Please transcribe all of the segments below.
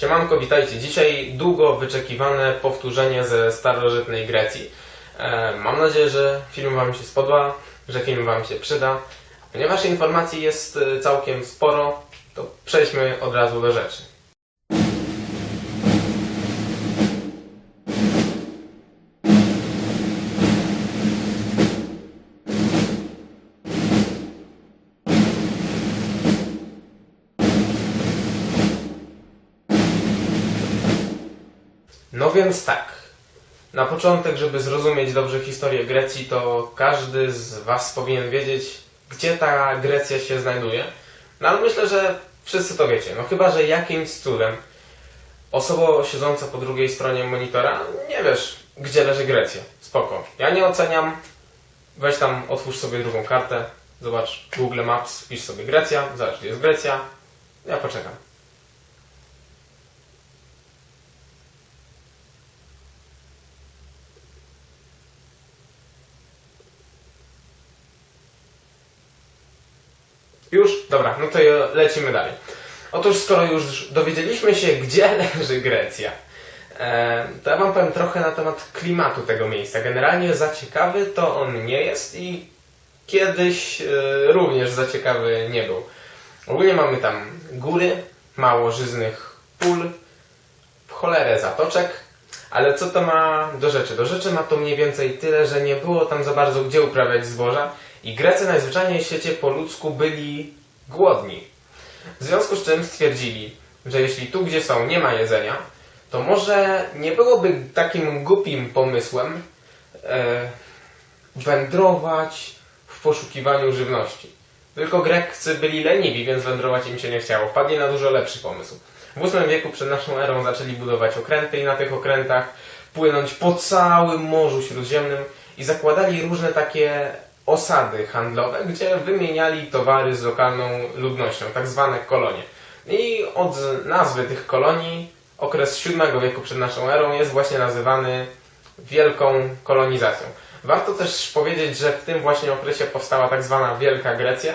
Siemanko, witajcie. Dzisiaj długo wyczekiwane powtórzenie ze starożytnej Grecji. E, mam nadzieję, że film Wam się spodoba, że film Wam się przyda. Ponieważ informacji jest e, całkiem sporo, to przejdźmy od razu do rzeczy. No więc tak. Na początek, żeby zrozumieć dobrze historię Grecji, to każdy z Was powinien wiedzieć, gdzie ta Grecja się znajduje. No ale myślę, że wszyscy to wiecie. No chyba, że jakimś cudem osoba siedząca po drugiej stronie monitora nie wiesz, gdzie leży Grecja. Spoko. Ja nie oceniam. Weź tam, otwórz sobie drugą kartę. Zobacz Google Maps, pisz sobie Grecja. Zobacz, gdzie jest Grecja. Ja poczekam. Już? Dobra, no to lecimy dalej. Otóż skoro już dowiedzieliśmy się, gdzie leży Grecja, to ja wam powiem trochę na temat klimatu tego miejsca. Generalnie za ciekawy to on nie jest i kiedyś e, również za ciekawy nie był. Ogólnie mamy tam góry, mało żyznych pól, cholerę zatoczek, ale co to ma do rzeczy? Do rzeczy ma to mniej więcej tyle, że nie było tam za bardzo gdzie uprawiać zboża i Grecy najzwyczajniej w świecie po ludzku byli głodni. W związku z czym stwierdzili, że jeśli tu gdzie są nie ma jedzenia, to może nie byłoby takim głupim pomysłem e, wędrować w poszukiwaniu żywności. Tylko Grecy byli leniwi, więc wędrować im się nie chciało. Wpadli na dużo lepszy pomysł. W VIII wieku przed naszą erą zaczęli budować okręty i na tych okrętach płynąć po całym Morzu Śródziemnym i zakładali różne takie osady handlowe, gdzie wymieniali towary z lokalną ludnością, tak zwane kolonie. I od nazwy tych kolonii okres VII wieku przed naszą erą jest właśnie nazywany wielką kolonizacją. Warto też powiedzieć, że w tym właśnie okresie powstała tak zwana Wielka Grecja.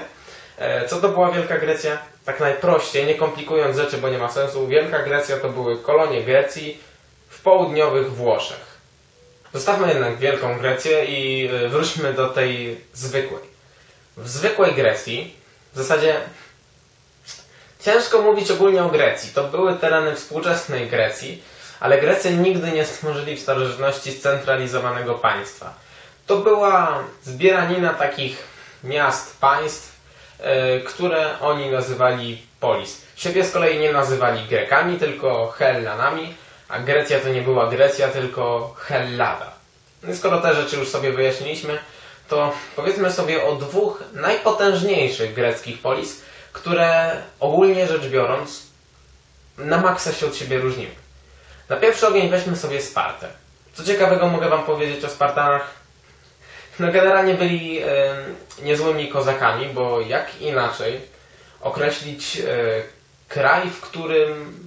E, Co to była Wielka Grecja? Tak najprościej, nie komplikując rzeczy, bo nie ma sensu. Wielka Grecja to były kolonie Grecji w południowych Włoszech. Zostawmy jednak Wielką Grecję i y, wróćmy do tej zwykłej. W zwykłej Grecji, w zasadzie ciężko mówić ogólnie o Grecji. To były tereny współczesnej Grecji, ale Grecy nigdy nie stworzyli w starożytności scentralizowanego państwa. To była zbieranina takich miast, państw, y, które oni nazywali polis. Siebie z kolei nie nazywali Grekami, tylko Hellanami, a Grecja to nie była Grecja, tylko Hellada. No skoro te rzeczy już sobie wyjaśniliśmy, to powiedzmy sobie o dwóch najpotężniejszych greckich polis, które ogólnie rzecz biorąc na maksa się od siebie różniły. Na pierwszy ogień weźmy sobie Spartę. Co ciekawego mogę Wam powiedzieć o Spartanach? No generalnie byli e, niezłymi kozakami, bo jak inaczej określić e, kraj, w którym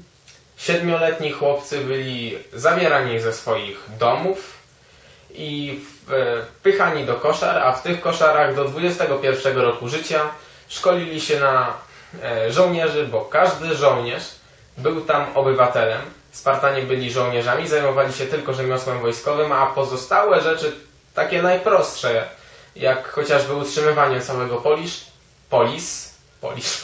siedmioletni chłopcy byli zabierani ze swoich domów i wpychani do koszar, a w tych koszarach do 21 roku życia szkolili się na e, żołnierzy, bo każdy żołnierz był tam obywatelem. Spartanie byli żołnierzami, zajmowali się tylko rzemiosłem wojskowym, a pozostałe rzeczy, takie najprostsze, jak chociażby utrzymywanie całego polisz, polis, polisz,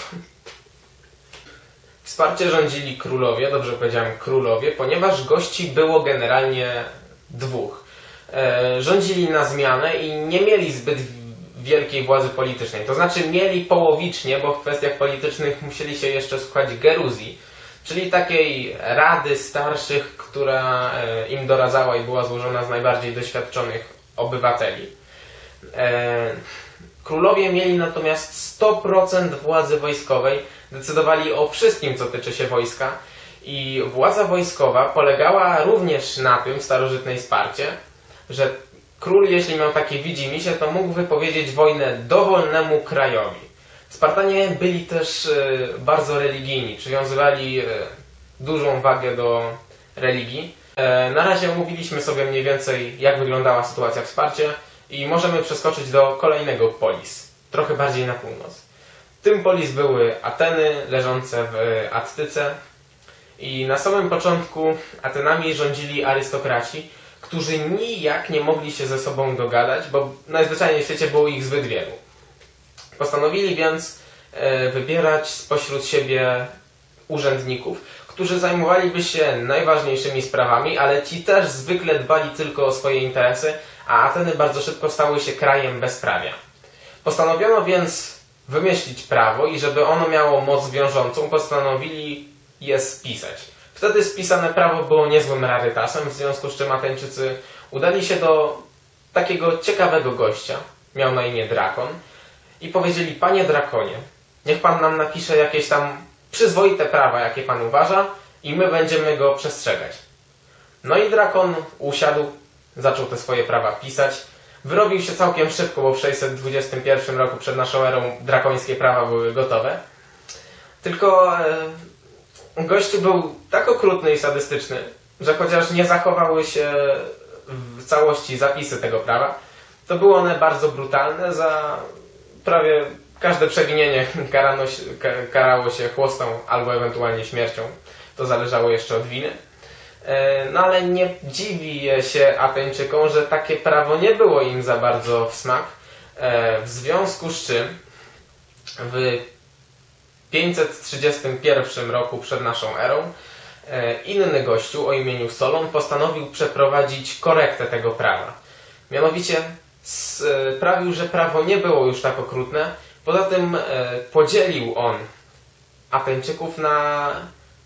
Wsparcie rządzili królowie, dobrze powiedziałem królowie, ponieważ gości było generalnie dwóch. E, rządzili na zmianę i nie mieli zbyt wielkiej władzy politycznej. To znaczy mieli połowicznie, bo w kwestiach politycznych musieli się jeszcze słuchać geruzji, czyli takiej rady starszych, która e, im doradzała i była złożona z najbardziej doświadczonych obywateli. Królowie mieli natomiast 100% władzy wojskowej, decydowali o wszystkim, co tyczy się wojska i władza wojskowa polegała również na tym w starożytnej Sparcie, że król, jeśli miał takie widzimisię, to mógł wypowiedzieć wojnę dowolnemu krajowi. Spartanie byli też e, bardzo religijni, przywiązywali e, dużą wagę do religii. E, Na razie omówiliśmy sobie mniej więcej, jak wyglądała sytuacja w Sparcie i możemy przeskoczyć do kolejnego polis, trochę bardziej na północ. Tym polis były Ateny, leżące w Attyce I na samym początku Atenami rządzili arystokraci, którzy nijak nie mogli się ze sobą dogadać, bo najzwyczajniej w świecie było ich zbyt wielu. Postanowili więc e, wybierać spośród siebie urzędników, którzy zajmowaliby się najważniejszymi sprawami, ale ci też zwykle dbali tylko o swoje interesy, a Ateny bardzo szybko stały się krajem bezprawia. Postanowiono więc wymyślić prawo i żeby ono miało moc wiążącą, postanowili je spisać. Wtedy spisane prawo było niezłym rarytasem, w związku z czym Ateńczycy udali się do takiego ciekawego gościa, miał na imię Drakon, i powiedzieli, panie Drakonie, niech pan nam napisze jakieś tam przyzwoite prawa, jakie pan uważa i my będziemy go przestrzegać. No i Drakon usiadł, zaczął te swoje prawa pisać. Wyrobił się całkiem szybko, bo w 621 roku przed naszą erą drakońskie prawa były gotowe. Tylko e, gościu był tak okrutny i sadystyczny, że chociaż nie zachowały się w całości zapisy tego prawa, to były one bardzo brutalne. Za prawie każde przewinienie karano, karało się chłostą albo ewentualnie śmiercią. To zależało jeszcze od winy. E, No ale nie dziwi się Ateńczykom, że takie prawo nie było im za bardzo w smak. E, W związku z czym w 531 roku przed naszą erą e, inny gościu o imieniu Solon postanowił przeprowadzić korektę tego prawa. Mianowicie sprawił, że prawo nie było już tak okrutne. Poza tym podzielił on Ateńczyków na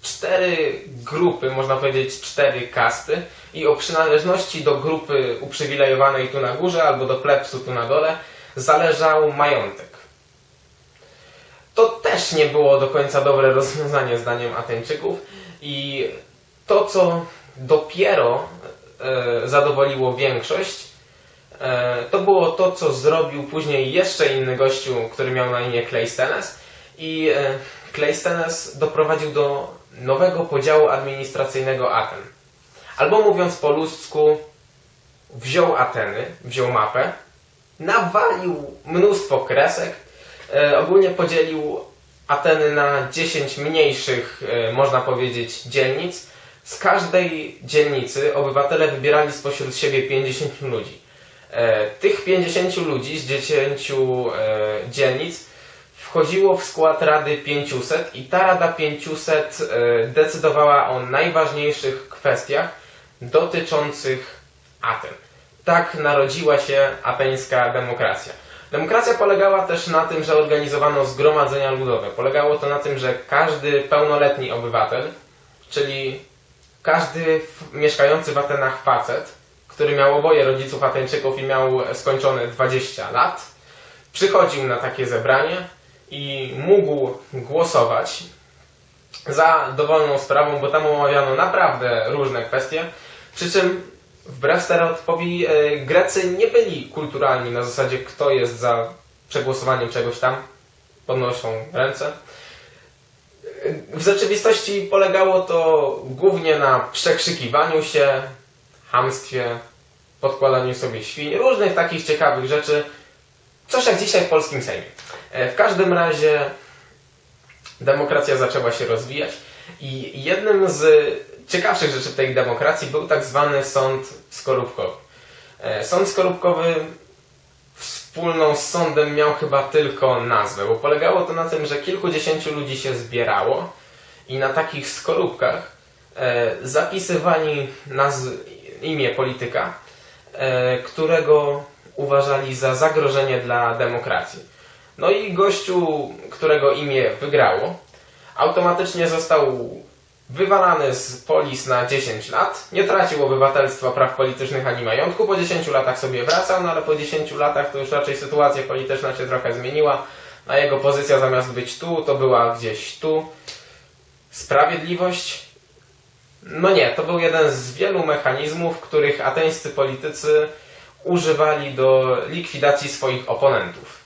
cztery grupy, można powiedzieć cztery kasty i o przynależności do grupy uprzywilejowanej tu na górze albo do plebsu tu na dole zależał majątek. To też nie było do końca dobre rozwiązanie zdaniem Ateńczyków i to, co dopiero e, zadowoliło większość, e, to było to, co zrobił później jeszcze inny gościu, który miał na imię Cleistenes i e, Cleistenes doprowadził do nowego podziału administracyjnego Aten. Albo mówiąc po ludzku, wziął Ateny, wziął mapę, nawalił mnóstwo kresek, e, ogólnie podzielił Ateny na 10 mniejszych, e, można powiedzieć, dzielnic. Z każdej dzielnicy obywatele wybierali spośród siebie 50 ludzi. E, tych 50 ludzi z 10 e, dzielnic wchodziło w skład Rady 500 i ta Rada 500 e, decydowała o najważniejszych kwestiach dotyczących Aten. Tak narodziła się ateńska demokracja. Demokracja polegała też na tym, że organizowano zgromadzenia ludowe. Polegało to na tym, że każdy pełnoletni obywatel, czyli każdy mieszkający w Atenach facet, który miał oboje rodziców Ateńczyków i miał skończone 20 lat, przychodził na takie zebranie i mógł głosować za dowolną sprawą, bo tam omawiano naprawdę różne kwestie. Przy czym, wbrew stereotypowi, e, Grecy nie byli kulturalni na zasadzie, kto jest za przegłosowaniem czegoś tam. Podnoszą ręce. W rzeczywistości polegało to głównie na przekrzykiwaniu się, hamstwie, podkładaniu sobie świń, różnych takich ciekawych rzeczy. Coś jak dzisiaj w polskim Sejmie. E, W każdym razie demokracja zaczęła się rozwijać i jednym z ciekawszych rzeczy tej demokracji był tak zwany sąd skorupkowy. E, Sąd skorupkowy wspólną z sądem miał chyba tylko nazwę, bo polegało to na tym, że kilkudziesięciu ludzi się zbierało i na takich skorupkach e, zapisywali nazw, imię polityka, którego uważali za zagrożenie dla demokracji. No i gościu, którego imię wygrało, automatycznie został wywalany z polis na 10 lat, nie tracił obywatelstwa, praw politycznych ani majątku, po 10 latach sobie wracał, no ale po 10 latach to już raczej sytuacja polityczna się trochę zmieniła, a jego pozycja zamiast być tu, to była gdzieś tu. Sprawiedliwość? No nie, to był jeden z wielu mechanizmów, których ateńscy politycy używali do likwidacji swoich oponentów.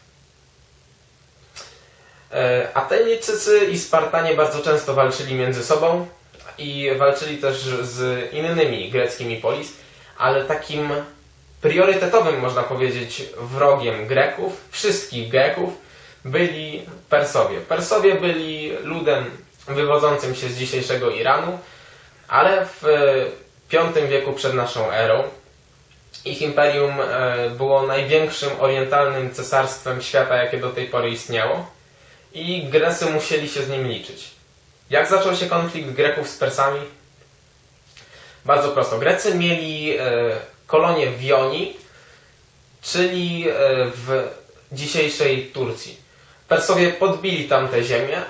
E, Ateńczycy i Spartanie bardzo często walczyli między sobą i walczyli też z innymi greckimi polis, ale takim priorytetowym, można powiedzieć, wrogiem Greków, wszystkich Greków, byli Persowie. Persowie byli ludem wywodzącym się z dzisiejszego Iranu, ale w V wieku przed naszą erą ich imperium e, było największym orientalnym cesarstwem świata, jakie do tej pory istniało i Grecy musieli się z nim liczyć. Jak zaczął się konflikt Greków z Persami? Bardzo prosto. Grecy mieli e, kolonię w Jonii, czyli e, w dzisiejszej Turcji. Persowie podbili tamte ziemię,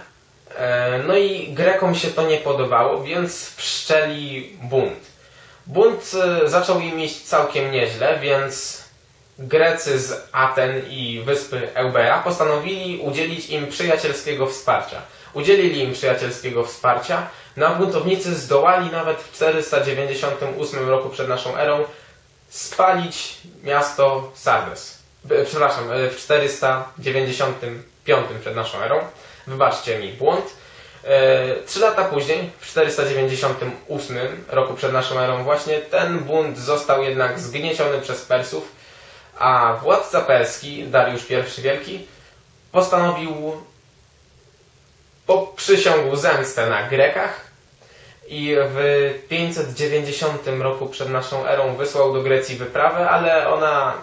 no i Grekom się to nie podobało, więc wszczeli bunt. Bunt e, zaczął im iść całkiem nieźle, więc Grecy z Aten i wyspy Eubea postanowili udzielić im przyjacielskiego wsparcia. Udzielili im przyjacielskiego wsparcia, no a buntownicy zdołali nawet w 498 roku przed naszą erą spalić miasto Sardes. Przepraszam, e, w 495 przed naszą erą. Wybaczcie mi błąd. E, Trzy lata później, w 498 roku przed naszą erą, właśnie ten bunt został jednak zgnieciony przez Persów, a władca perski, Dariusz I Wielki, postanowił, poprzysiągł zemstę na Grekach i w 590 roku przed naszą erą wysłał do Grecji wyprawę, ale ona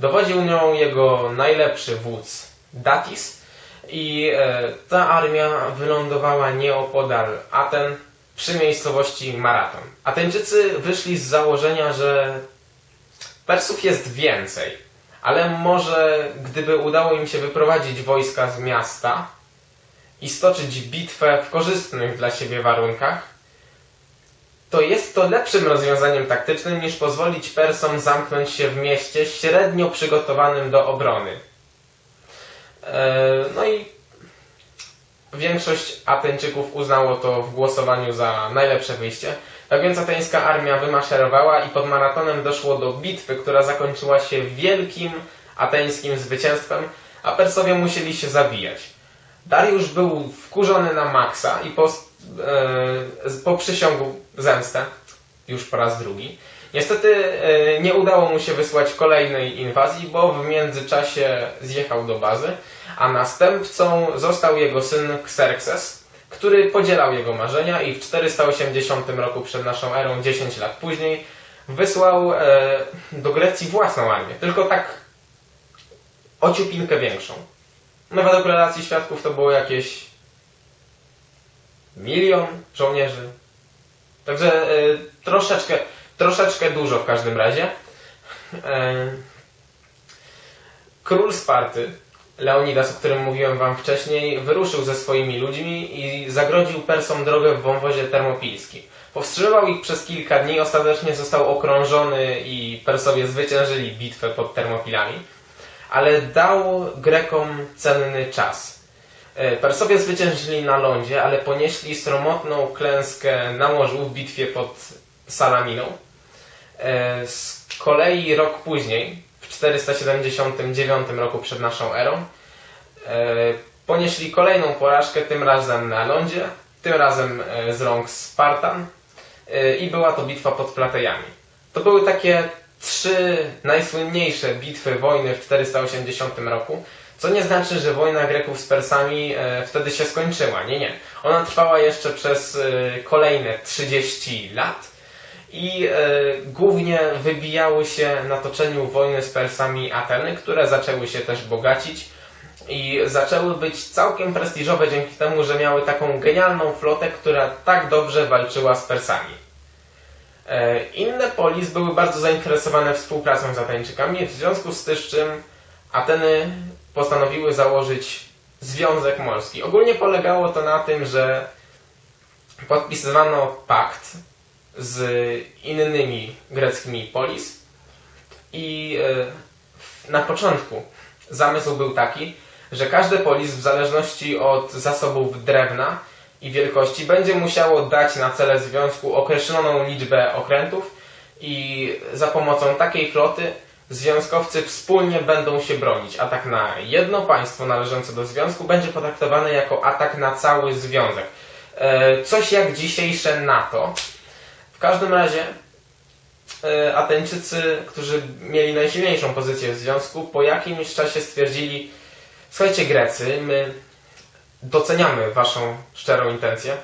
dowodził nią jego najlepszy wódz Datis i e, ta armia wylądowała nieopodal Aten przy miejscowości Maraton. Ateńczycy wyszli z założenia, że Persów jest więcej, ale może gdyby udało im się wyprowadzić wojska z miasta i stoczyć bitwę w korzystnych dla siebie warunkach, to jest to lepszym rozwiązaniem taktycznym niż pozwolić Persom zamknąć się w mieście średnio przygotowanym do obrony. E, No i większość Ateńczyków uznało to w głosowaniu za najlepsze wyjście. Tak więc ateńska armia wymaszerowała i pod maratonem doszło do bitwy, która zakończyła się wielkim ateńskim zwycięstwem, a Persowie musieli się zabijać. Dariusz był wkurzony na maksa i po, e, poprzysiągł zemstę już po raz drugi. Niestety e, nie udało mu się wysłać kolejnej inwazji, bo w międzyczasie zjechał do bazy, a następcą został jego syn Xerxes, który podzielał jego marzenia i w 480 roku przed naszą erą, 10 lat później, wysłał e, do Grecji własną armię, tylko tak ociupinkę większą. No według relacji świadków to było jakieś milion żołnierzy. Także e, troszeczkę, troszeczkę dużo w każdym razie. E, król Sparty, Leonidas, o którym mówiłem wam wcześniej, wyruszył ze swoimi ludźmi i zagrodził Persom drogę w wąwozie termopilskim. Powstrzymywał ich przez kilka dni, ostatecznie został okrążony i Persowie zwyciężyli bitwę pod Termopilami, ale dał Grekom cenny czas. E, Persowie zwyciężyli na lądzie, ale ponieśli sromotną klęskę na morzu w bitwie pod Salaminą. E, Z kolei rok później, w 479 roku przed naszą erą, e, ponieśli kolejną porażkę, tym razem na lądzie, tym razem e, z rąk Spartan i była to bitwa pod Platejami. To były takie trzy najsłynniejsze bitwy wojny w 480 roku, co nie znaczy, że wojna Greków z Persami wtedy się skończyła. Nie, nie. Ona trwała jeszcze przez kolejne 30 lat i e, głównie wybijały się na toczeniu wojny z Persami Ateny, które zaczęły się też bogacić i zaczęły być całkiem prestiżowe dzięki temu, że miały taką genialną flotę, która tak dobrze walczyła z Persami. E, Inne polis były bardzo zainteresowane współpracą z Ateńczykami, w związku z czym Ateny postanowiły założyć Związek Morski. Ogólnie polegało to na tym, że podpisywano pakt z innymi greckimi polis i e, na początku zamysł był taki, że każde polis w zależności od zasobów drewna i wielkości będzie musiało dać na cele związku określoną liczbę okrętów i za pomocą takiej floty związkowcy wspólnie będą się bronić. Atak na jedno państwo należące do związku będzie potraktowany jako atak na cały związek. E, Coś jak dzisiejsze NATO. W każdym razie e, Ateńczycy, którzy mieli najsilniejszą pozycję w związku, po jakimś czasie stwierdzili, słuchajcie Grecy, my doceniamy Waszą szczerą intencję.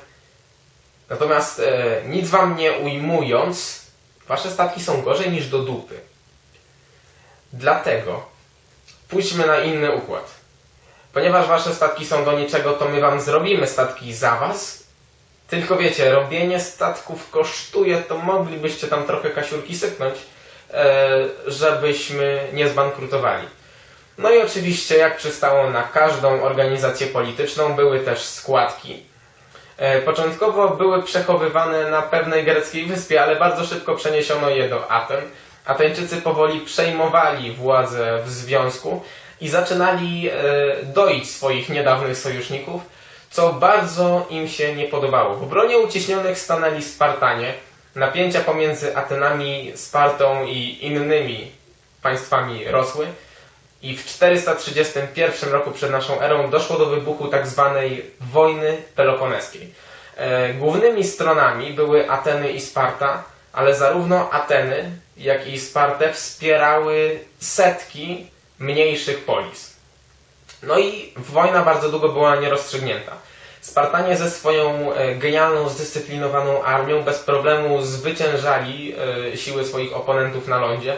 Natomiast e, nic Wam nie ujmując, Wasze statki są gorzej niż do dupy. Dlatego pójdźmy na inny układ. Ponieważ Wasze statki są do niczego, to my Wam zrobimy statki za Was. Tylko wiecie, robienie statków kosztuje, to moglibyście tam trochę kasiurki sypnąć, e, żebyśmy nie zbankrutowali. No i oczywiście, jak przystało na każdą organizację polityczną, były też składki. E, Początkowo były przechowywane na pewnej greckiej wyspie, ale bardzo szybko przeniesiono je do Aten. Ateńczycy powoli przejmowali władzę w związku i zaczynali e, doić swoich niedawnych sojuszników, co bardzo im się nie podobało. W obronie uciśnionych stanęli Spartanie. Napięcia pomiędzy Atenami, Spartą i innymi państwami rosły. I w 431 roku przed naszą erą doszło do wybuchu tak zwanej wojny peloponeskiej. E, głównymi stronami były Ateny i Sparta, ale zarówno Ateny, jak i Spartę wspierały setki mniejszych polis. No i wojna bardzo długo była nierozstrzygnięta. Spartanie ze swoją e, genialną, zdyscyplinowaną armią bez problemu zwyciężali e, siły swoich oponentów na lądzie,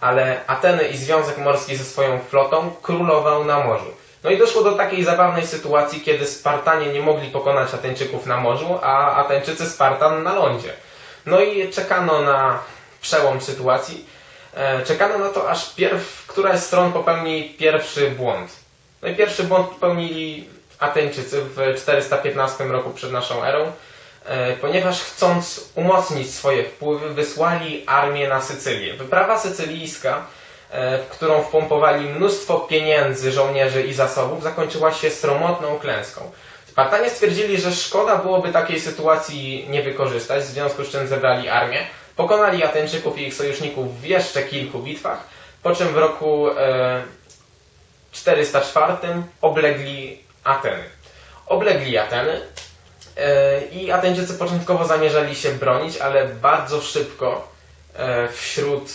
ale Ateny i Związek Morski ze swoją flotą królował na morzu. No i doszło do takiej zabawnej sytuacji, kiedy Spartanie nie mogli pokonać Ateńczyków na morzu, a Ateńczycy Spartan na lądzie. No i czekano na przełom sytuacji. E, Czekano na to, aż pierw, któraś z stron popełni pierwszy błąd. No i pierwszy błąd popełnili Ateńczycy w 415 roku przed naszą erą, e, ponieważ chcąc umocnić swoje wpływy, wysłali armię na Sycylię. Wyprawa sycylijska, e, w którą wpompowali mnóstwo pieniędzy, żołnierzy i zasobów, zakończyła się sromotną klęską. Spartanie stwierdzili, że szkoda byłoby takiej sytuacji nie wykorzystać, w związku z czym zebrali armię, pokonali Ateńczyków i ich sojuszników w jeszcze kilku bitwach, po czym w roku e, 404 oblegli Ateny. Oblegli Ateny e, i Ateńczycy początkowo zamierzali się bronić, ale bardzo szybko e, wśród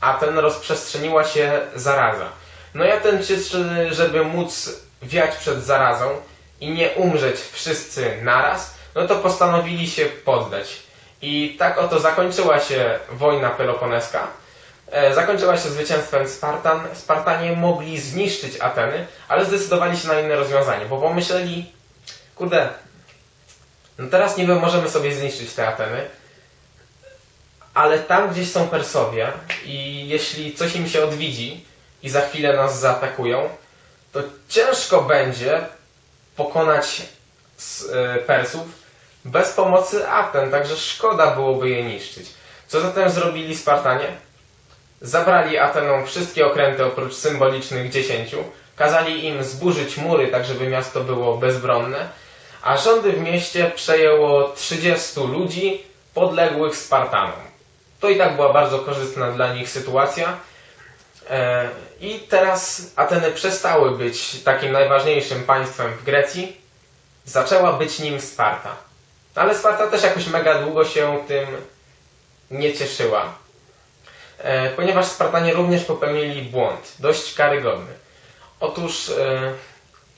Aten rozprzestrzeniła się zaraza. No i Ateńczycy, żeby móc wiać przed zarazą i nie umrzeć wszyscy naraz, no to postanowili się poddać. I tak oto zakończyła się wojna peloponeska. E, Zakończyła się zwycięstwem Spartan. Spartanie mogli zniszczyć Ateny, ale zdecydowali się na inne rozwiązanie, bo pomyśleli, kurde, no teraz niby możemy sobie zniszczyć te Ateny, ale tam gdzieś są Persowie i jeśli coś im się odwidzi i za chwilę nas zaatakują, to ciężko będzie pokonać e, Persów bez pomocy Aten, także szkoda byłoby je niszczyć. Co zatem zrobili Spartanie? Zabrali Atenom wszystkie okręty oprócz symbolicznych dziesięciu, kazali im zburzyć mury, tak żeby miasto było bezbronne, a rządy w mieście przejęło 30 ludzi podległych Spartanom. To i tak była bardzo korzystna dla nich sytuacja. E, I teraz Ateny przestały być takim najważniejszym państwem w Grecji, zaczęła być nim Sparta. Ale Sparta też jakoś mega długo się tym nie cieszyła. E, ponieważ Spartanie również popełnili błąd, dość karygodny. Otóż e,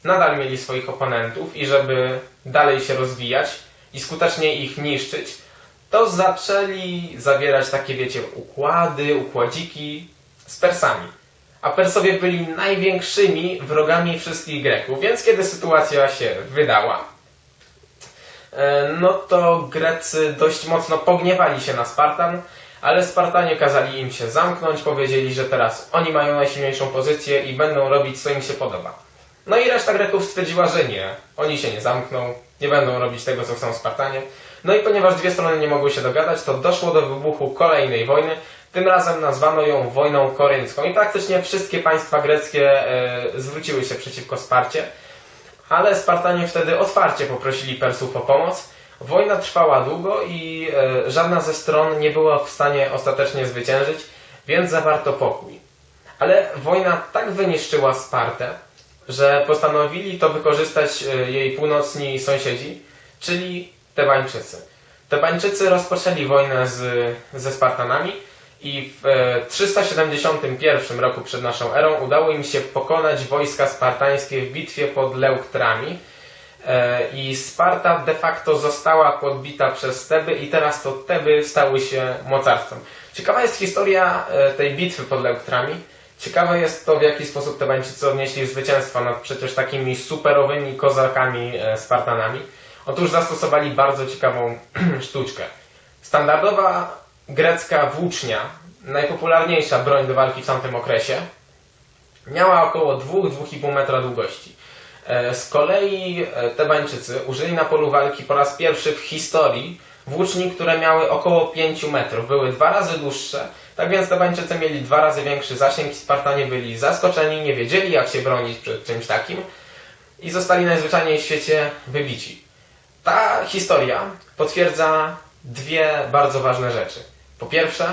nadal mieli swoich oponentów i żeby dalej się rozwijać i skutecznie ich niszczyć, to zaczęli zawierać takie, wiecie, układy, układziki z Persami. A Persowie byli największymi wrogami wszystkich Greków, więc kiedy sytuacja się wydała, e, no to Grecy dość mocno pogniewali się na Spartan, ale Spartanie kazali im się zamknąć, powiedzieli, że teraz oni mają najsilniejszą pozycję i będą robić co im się podoba. No i reszta Greków stwierdziła, że nie, oni się nie zamkną, nie będą robić tego, co chcą Spartanie. No i ponieważ dwie strony nie mogły się dogadać, to doszło do wybuchu kolejnej wojny. Tym razem nazwano ją wojną koryncką i praktycznie wszystkie państwa greckie e, zwróciły się przeciwko Sparcie. Ale Spartanie wtedy otwarcie poprosili Persów o pomoc. Wojna trwała długo i e, żadna ze stron nie była w stanie ostatecznie zwyciężyć, więc zawarto pokój. Ale wojna tak wyniszczyła Spartę, że postanowili to wykorzystać e, jej północni sąsiedzi, czyli Tebańczycy. Tebańczycy rozpoczęli wojnę z, ze Spartanami i w e, 371 roku przed naszą erą udało im się pokonać wojska spartańskie w bitwie pod Leuktrami. E, i Sparta de facto została podbita przez Teby i teraz to Teby stały się mocarstwem. Ciekawa jest historia e, tej bitwy pod Leuktrami. Ciekawe jest to, w jaki sposób Tebańczycy odnieśli zwycięstwo nad przecież takimi superowymi kozakami e, Spartanami. Otóż zastosowali bardzo ciekawą sztuczkę. Standardowa grecka włócznia, najpopularniejsza broń do walki w tamtym okresie, miała około 2-2,5 metra długości. E, Z kolei e, Tebańczycy użyli na polu walki po raz pierwszy w historii włóczni, które miały około 5 metrów. Były dwa razy dłuższe, tak więc Tebańczycy mieli dwa razy większy zasięg i Spartanie byli zaskoczeni, nie wiedzieli jak się bronić przed czymś takim i zostali najzwyczajniej w świecie wybici. Ta historia potwierdza dwie bardzo ważne rzeczy. Po pierwsze,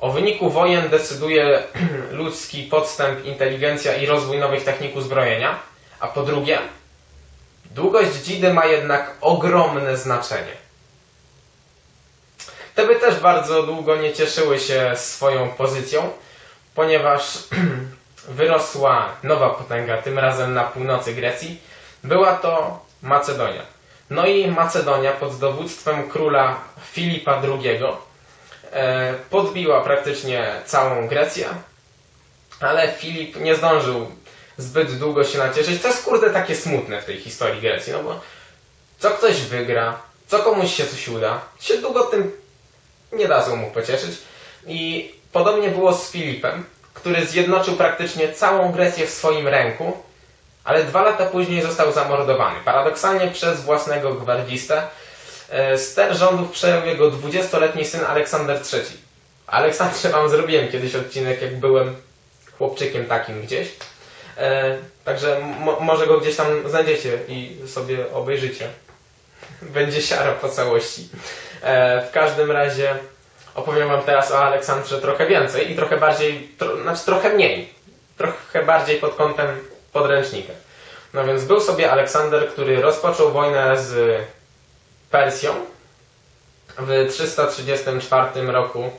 o wyniku wojen decyduje ludzki podstęp, inteligencja i rozwój nowych technik uzbrojenia. A po drugie, długość dzidy ma jednak ogromne znaczenie. Teby też bardzo długo nie cieszyły się swoją pozycją, ponieważ wyrosła nowa potęga, tym razem na północy Grecji. Była to Macedonia. No i Macedonia pod dowództwem króla Filipa II e, podbiła praktycznie całą Grecję, ale Filip nie zdążył zbyt długo się nacieszyć. To jest kurde takie smutne w tej historii Grecji, no bo co ktoś wygra, co komuś się coś uda, się długo tym nie dadzą mu pocieszyć. I podobnie było z Filipem, który zjednoczył praktycznie całą Grecję w swoim ręku, ale dwa lata później został zamordowany. Paradoksalnie przez własnego gwardzistę. E, Ster rządów przejął jego 20-letni syn Aleksander III. Aleksandrze wam zrobiłem kiedyś odcinek, jak byłem chłopczykiem takim gdzieś. E, także mo- może go gdzieś tam znajdziecie i sobie obejrzycie. Będzie siara po całości. E, w każdym razie opowiem wam teraz o Aleksandrze trochę więcej i trochę bardziej, tro, znaczy trochę mniej. Trochę bardziej pod kątem podręcznika. No więc był sobie Aleksander, który rozpoczął wojnę z Persją w 334 roku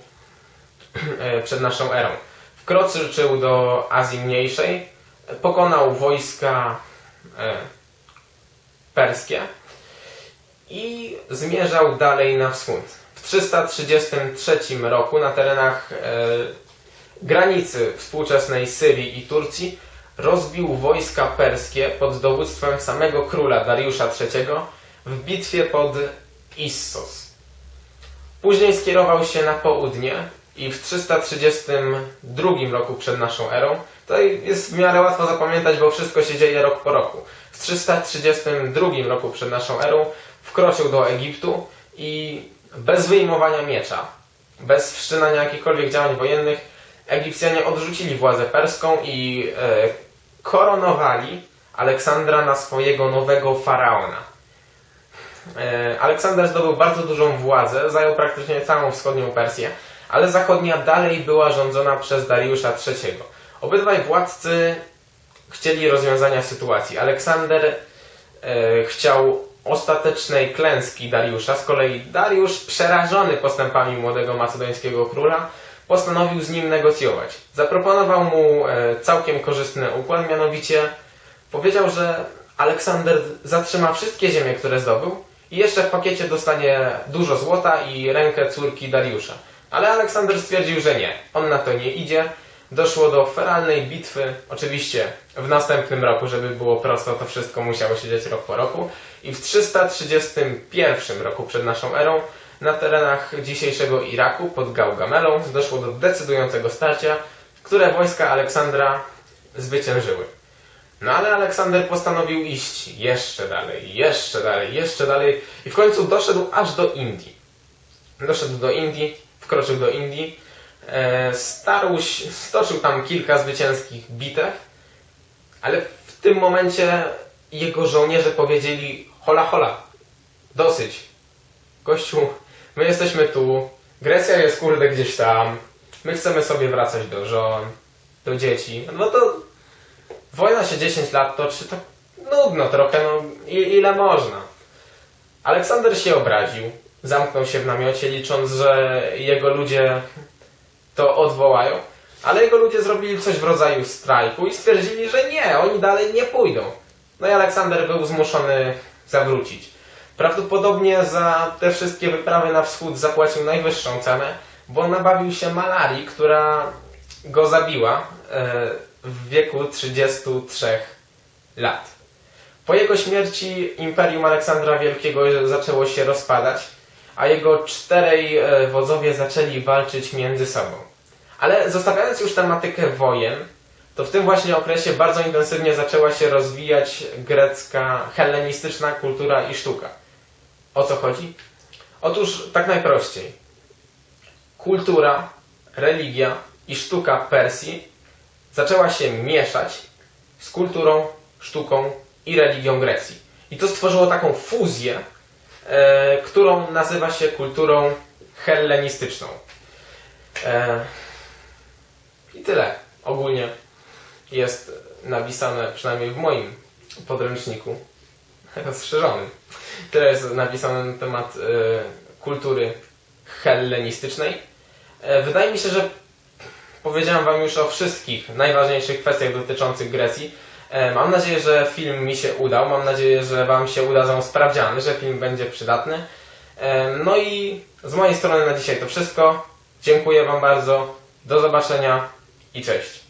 e, przed naszą erą. Wkroczył do Azji Mniejszej, pokonał wojska e, perskie i zmierzał dalej na wschód. W 333 roku na terenach e, granicy współczesnej Syrii i Turcji rozbił wojska perskie pod dowództwem samego króla Dariusza III w bitwie pod Issos. Później skierował się na południe i w 332 roku przed naszą erą, to jest w miarę łatwo zapamiętać, bo wszystko się dzieje rok po roku. W 332 roku przed naszą erą wkroczył do Egiptu i bez wyjmowania miecza, bez wszczynania jakichkolwiek działań wojennych, Egipcjanie odrzucili władzę perską i e, koronowali Aleksandra na swojego nowego faraona. E, Aleksander zdobył bardzo dużą władzę, zajął praktycznie całą wschodnią Persję, ale zachodnia dalej była rządzona przez Dariusza III. Obydwaj władcy chcieli rozwiązania sytuacji. Aleksander e, chciał ostatecznej klęski Dariusza, z kolei Dariusz, przerażony postępami młodego macedońskiego króla, postanowił z nim negocjować. Zaproponował mu e, całkiem korzystny układ, mianowicie powiedział, że Aleksander zatrzyma wszystkie ziemie, które zdobył i jeszcze w pakiecie dostanie dużo złota i rękę córki Dariusza. Ale Aleksander stwierdził, że nie, on na to nie idzie. Doszło do feralnej bitwy, oczywiście w następnym roku, żeby było prosto, to wszystko musiało się dziać rok po roku. I w 331 roku przed naszą erą na terenach dzisiejszego Iraku pod Gaugamelą doszło do decydującego starcia, które wojska Aleksandra zwyciężyły. No ale Aleksander postanowił iść jeszcze dalej, jeszcze dalej, jeszcze dalej i w końcu doszedł aż do Indii. Doszedł do Indii, wkroczył do Indii, starł się, stoczył tam kilka zwycięskich bitew, ale w tym momencie jego żołnierze powiedzieli hola hola, dosyć. Gościu, my jesteśmy tu, Grecja jest kurde gdzieś tam, my chcemy sobie wracać do żon, do dzieci. No to wojna się 10 lat toczy, to nudno trochę, no ile można. Aleksander się obraził, zamknął się w namiocie, licząc, że jego ludzie to odwołają, ale jego ludzie zrobili coś w rodzaju strajku i stwierdzili, że nie, oni dalej nie pójdą. No i Aleksander był zmuszony zawrócić. Prawdopodobnie za te wszystkie wyprawy na wschód zapłacił najwyższą cenę, bo nabawił się malarii, która go zabiła e, w wieku 33 lat. Po jego śmierci Imperium Aleksandra Wielkiego zaczęło się rozpadać, a jego czterej e, wodzowie zaczęli walczyć między sobą. Ale zostawiając już tematykę wojen, to w tym właśnie okresie bardzo intensywnie zaczęła się rozwijać grecka, hellenistyczna kultura i sztuka. O co chodzi? Otóż tak najprościej. Kultura, religia i sztuka Persji zaczęła się mieszać z kulturą, sztuką i religią Grecji. I to stworzyło taką fuzję, którą nazywa się kulturą hellenistyczną. E, I tyle. Ogólnie jest napisane, przynajmniej w moim podręczniku, rozszerzonym. Tyle jest napisane na temat e, kultury hellenistycznej. E, wydaje mi się, że powiedziałem Wam już o wszystkich najważniejszych kwestiach dotyczących Grecji. E, Mam nadzieję, że film mi się udał. Mam nadzieję, że Wam się uda za sprawdziany, że film będzie przydatny. E, No i z mojej strony na dzisiaj to wszystko. Dziękuję Wam bardzo. Do zobaczenia i cześć.